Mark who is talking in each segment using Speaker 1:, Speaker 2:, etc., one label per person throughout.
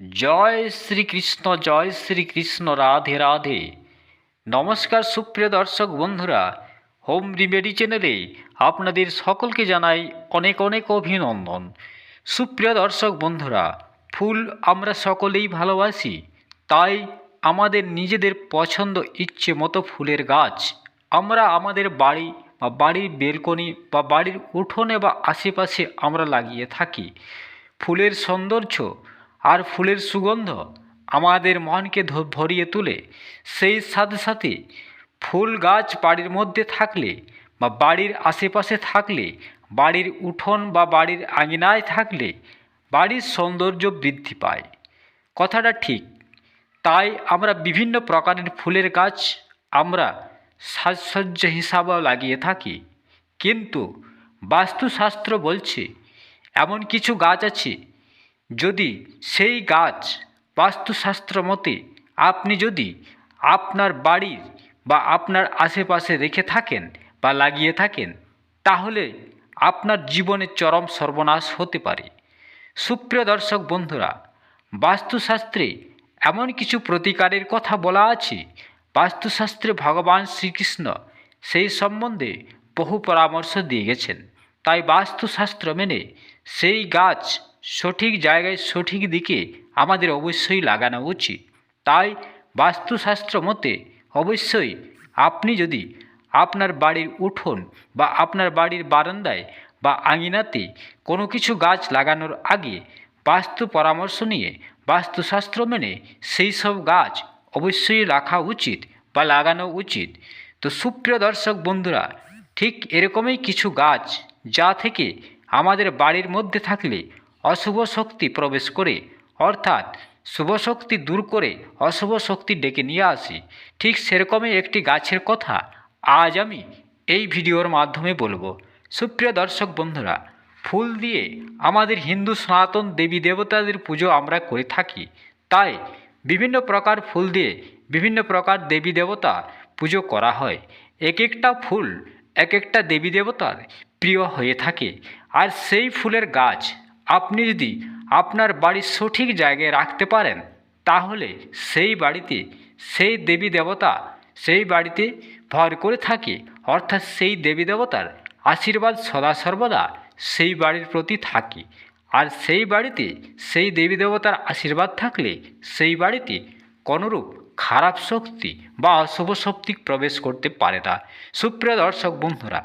Speaker 1: জয় শ্রীকৃষ্ণ জয় শ্রীকৃষ্ণ রাধে রাধে। নমস্কার সুপ্রিয় দর্শক বন্ধুরা, হোম রিমেডি চ্যানেলে আপনাদের সকলকে জানাই অনেক অনেক অভিনন্দন। সুপ্রিয় দর্শক বন্ধুরা, ফুল আমরা সকলেই ভালোবাসি, তাই আমাদের নিজেদের পছন্দ ইচ্ছে মতো ফুলের গাছ, আমরা আমাদের বাড়ি বা বাড়ির বেলকনি বা বাড়ির উঠোনে বা আশেপাশে আমরা লাগিয়ে থাকি। ফুলের সৌন্দর্য আর ফুলের সুগন্ধ আমাদের মনকে ভরিয়ে তোলে, সেই সাথে সাথে ফুল গাছ বাড়ির মধ্যে থাকলে বা বাড়ির আশেপাশে থাকলে, বাড়ির উঠোন বা বাড়ির আঙিনায় থাকলে বাড়ির সৌন্দর্য বৃদ্ধি পায়। কথাটা ঠিক, তাই আমরা বিভিন্ন প্রকারের ফুলের গাছ আমরা সাজসজ্জা হিসাবে লাগিয়ে থাকি। কিন্তু বাস্তুশাস্ত্র বলছে, এমন কিছু গাছ আছে যদি সেই গাছ বাস্তুশাস্ত্র মতে আপনি যদি আপনার বাড়ির বা আপনার আশেপাশে রেখে থাকেন বা লাগিয়ে থাকেন, তাহলে আপনার জীবনে চরম সর্বনাশ হতে পারে। সুপ্রিয় দর্শক বন্ধুরা, বাস্তুশাস্ত্রে এমন কিছু প্রতিকারের কথা বলা আছে। বাস্তুশাস্ত্রে ভগবান শ্রীকৃষ্ণ সেই সম্বন্ধে বহু পরামর্শ দিয়ে গেছেন। তাই বাস্তুশাস্ত্র মেনে সেই গাছ সঠিক জায়গায় সঠিক দিকে আমাদের অবশ্যই লাগানো উচিত। তাই বাস্তুশাস্ত্র মতে অবশ্যই আপনি যদি আপনার বাড়ির উঠোন বা আপনার বাড়ির বারান্দায় বা আঙিনাতে কোনো কিছু গাছ লাগানোর আগে বাস্তু পরামর্শ নিয়ে বাস্তুশাস্ত্র মেনে সেই সব গাছ অবশ্যই রাখা উচিত বা লাগানো উচিত। তো সুপ্রিয় দর্শক বন্ধুরা, ঠিক এরকমই কিছু গাছ যা থেকে আমাদের বাড়ির মধ্যে থাকলে অশুভ শক্তি প্রবেশ করে, অর্থাৎ শুভ শক্তি দূর করে অশুভ শক্তি ডেকে নিয়ে আসে। ঠিক সেরকমই একটি গাছের কথা আজ আমি এই ভিডিওর মাধ্যমে বলব। সুপ্রিয় দর্শক বন্ধুরা, ফুল দিয়ে আমাদের হিন্দু সনাতন দেবী দেবতাদের পুজো আমরা করে থাকি। তাই বিভিন্ন প্রকার ফুল দিয়ে বিভিন্ন প্রকার দেবী দেবতা পুজো করা হয়। এক একটা ফুল এক একটা দেবী দেবতার প্রিয় হয়ে থাকে। আর সেই ফুলের গাছ আপনি যদি আপনার বাড়ির সঠিক জায়গায় রাখতে পারেন, তাহলে সেই বাড়িতে সেই দেবী দেবতা সেই বাড়িতে ভর করে থাকে। অর্থাৎ সেই দেবী দেবতার আশীর্বাদ সদা সর্বদা সেই বাড়ির প্রতি থাকে। আর সেই বাড়িতে সেই দেবী দেবতার আশীর্বাদ থাকলে সেই বাড়িতে কোনরূপ খারাপ শক্তি বা অশুভ শক্তি প্রবেশ করতে পারে না। সুপ্রিয় দর্শক, বন্ধুরা,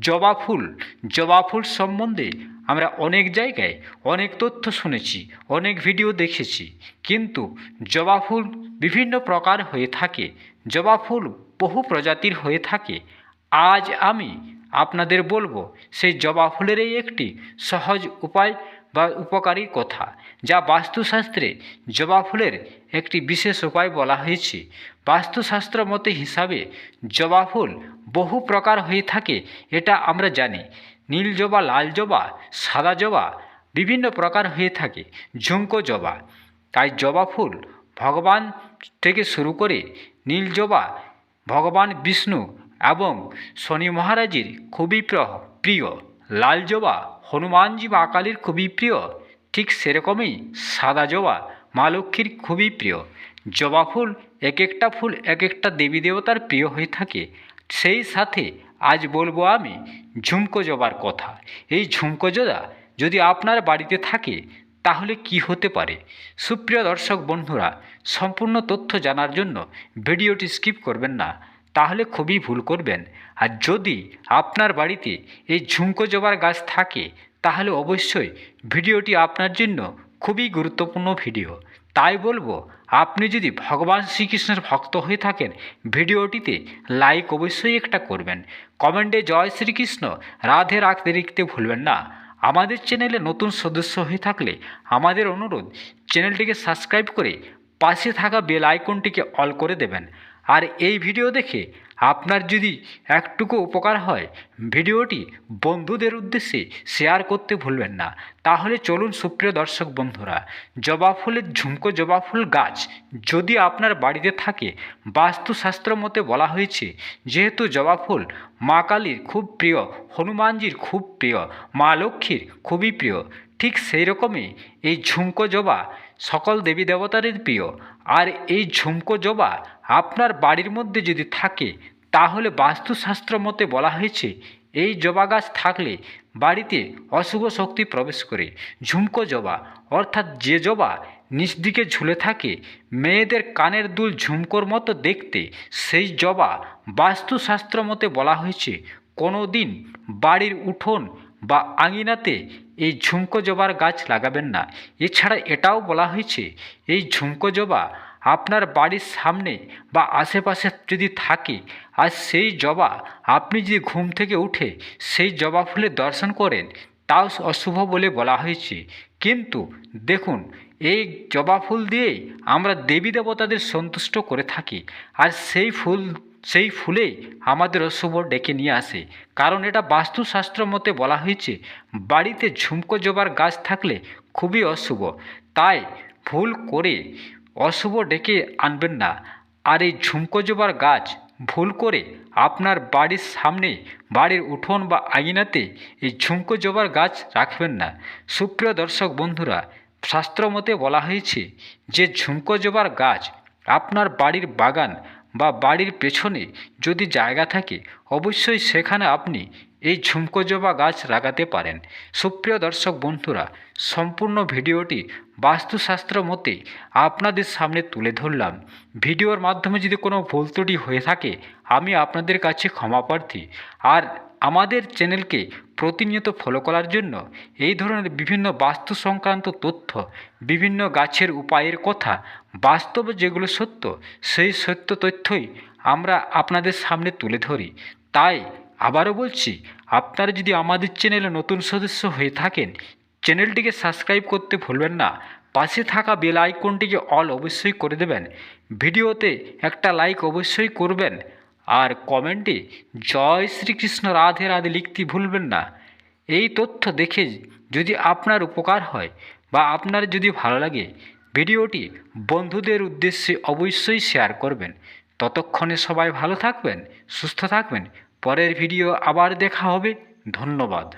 Speaker 1: জবা ফুল জবা ফুল সম্বন্ধে আমরা অনেক জায়গায় অনেক তথ্য শুনেছি, অনেক ভিডিও দেখেছি। কিন্তু জবা ফুল বিভিন্ন প্রকার হয়ে থাকে, জবা ফুল বহু প্রজাতির হয়ে থাকে। আজ আমি আপনাদের বলব, সেই জবা ফুলেরই একটি সহজ উপায় বা উপকারী কথা, যা বাস্তুশাস্ত্রে জবা ফুলের একটি বিশেষ উপায় বলা হয়েছে। বাস্তুশাস্ত্র মতে হিসাবে জবা ফুল বহু প্রকার হয়ে থাকে, এটা আমরা জানি। নীল জবা, লাল জবা, সাদা জবা, বিভিন্ন প্রকার হয়ে থাকে, ঝুমকো জবা। তাই জবা ফুল ভগবান থেকে শুরু করে নীল জবা ভগবান বিষ্ণু এবং শনি মহারাজের খুবই প্রিয় প্রিয়। লাল জবা হনুমানজি বা কালীর খুবই প্রিয়। ঠিক সেরকমই সাদা জবা মা লক্ষ্মীর খুবই প্রিয়। জবা ফুল এক একটা ফুল এক একটা দেবী দেবতার প্রিয় হয়ে থাকে। সেই সাথে আজ বলব আমি ঝুমকো জবার কথা। এই ঝুমকো জবা যদি আপনার বাড়িতে থাকে তাহলে কি হতে পারে? সুপ্রিয় দর্শক বন্ধুরা, সম্পূর্ণ তথ্য জানার জন্য ভিডিওটি স্কিপ করবেন না। তাহলে খুবই ভুল করবেন। আর যদি আপনার বাড়িতে এই ঝুমকো জবার গাছ থাকে, তাহলে অবশ্যই ভিডিওটি আপনার জন্য খুবই গুরুত্বপূর্ণ ভিডিও। তাই বলব, আপনি যদি ভগবান শ্রীকৃষ্ণের ভক্ত হয়ে থাকেন, ভিডিওটিতে লাইক অবশ্যই একটা করবেন। কমেন্টে জয় শ্রীকৃষ্ণ, রাধে রাখতে লিখতে ভুলবেন না। আমাদের চ্যানেলে নতুন সদস্য হয়ে থাকলে আমাদের অনুরোধ, চ্যানেলটিকে সাবস্ক্রাইব করে পাশে থাকা বেল আইকনটিকে অল করে দেবেন। আর এই ভিডিও দেখে আপনার যদি একটুকু উপকার হয়, ভিডিওটি বন্ধুদের উদ্দেশ্যে শেয়ার করতে ভুলবেন না। তাহলে চলুন সুপ্রিয় দর্শক বন্ধুরা, জবা ফুলের ঝুমকো জবা ফুল গাছ যদি আপনার বাড়িতে থাকে, বাস্তুশাস্ত্র মতে বলা হয়েছে, যেহেতু জবা ফুল মা কালীর খুব প্রিয়, হনুমানজির খুব প্রিয়, মা লক্ষ্মীর খুবই প্রিয়, ঠিক সেই রকমই এই ঝুমকো জবা সকল দেবী দেবতারই প্রিয়। আর এই ঝুমকো জবা আপনার বাড়ির মধ্যে যদি থাকে, তাহলে বাস্তুশাস্ত্র মতে বলা হয়েছে, এই জবা গাছ থাকলে বাড়িতে অশুভ শক্তি প্রবেশ করে। ঝুমকো জবা, অর্থাৎ যে জবা নিচ দিকে ঝুলে থাকে, মেয়েদের কানের দুল ঝুমকোর মতো দেখতে, সেই জবা বাস্তুশাস্ত্র মতে বলা হয়েছে কোনো দিন বাড়ির উঠোন বা আঙিনাতে এই ঝুমকো জবার গাছ লাগাবেন না। এছাড়া এটাও বলা হয়েছে, এই ঝুমকো জবা আপনার বাড়ির সামনে বা আশেপাশে যদি থাকে, আর সেই জবা আপনি যদি ঘুম থেকে উঠে সেই জবা ফুলের দর্শন করেন, তাও অশুভ বলে বলা হয়েছে। কিন্তু দেখুন, এই জবা ফুল দিয়েই আমরা দেবী দেবতাদের সন্তুষ্ট করে থাকি, আর সেই ফুল সেই ফুলেই আমাদের অশুভ ডেকে নিয়ে আসে। কারণ এটা বাস্তুশাস্ত্র মতে বলা হয়েছে, বাড়িতে ঝুমকো জবার গাছ থাকলে খুবই অশুভ। তাই ভুল করে অশুভ ডেকে আনবেন না। আর এই ঝুমকো জবার গাছ ভুল করে আপনার বাড়ির সামনে, বাড়ির উঠোন বা আঙিনাতে এই ঝুমকো জবার গাছ রাখবেন না। সুপ্রিয় দর্শক বন্ধুরা, শাস্ত্র মতে বলা হয়েছে যে ঝুমকো জবার গাছ আপনার বাড়ির বাগান বা বাড়ির পেছনে যদি জায়গা থাকে, অবশ্যই সেখানে আপনি এই ঝুমকো জবা গাছ লাগাতে পারেন। সুপ্রিয় দর্শক বন্ধুরা, সম্পূর্ণ ভিডিওটি বাস্তুশাস্ত্র মতে আপনাদের সামনে তুলে ধরলাম। ভিডিওর মাধ্যমে যদি কোনো ভুল ত্রুটি হয়ে থাকে, আমি আপনাদের কাছে ক্ষমা প্রার্থী। আর আমাদের চ্যানেলকে প্রতিনিয়ত ফলো করার জন্য এই ধরনের বিভিন্ন বাস্তু সংক্রান্ত তথ্য, বিভিন্ন গাছের উপায়ের কথা, বাস্তবে যেগুলো সত্য, সেই সত্য তথ্যই আমরা আপনাদের সামনে তুলে ধরি। তাই আবারও বলছি, আপনারা যদি আমাদের চ্যানেলে নতুন সদস্য হয়ে থাকেন, চ্যানেলটিকে সাবস্ক্রাইব করতে ভুলবেন না। পাশে থাকা বেল আইকনটিকে অল অবশ্যই করে দেবেন। ভিডিওতে একটা লাইক অবশ্যই করবেন। আর কমেন্টে, জয় শ্রীকৃষ্ণ, রাধে রাধে লিখতে ভুলবেন না। এই তথ্য দেখে যদি আপনার উপকার হয় বা আপনার যদি ভালো লাগে, ভিডিওটি বন্ধুদের উদ্দেশ্যে অবশ্যই শেয়ার করবেন। ততক্ষণে সবাই ভালো থাকবেন, সুস্থ থাকবেন। পরের ভিডিও আবার দেখা হবে। ধন্যবাদ।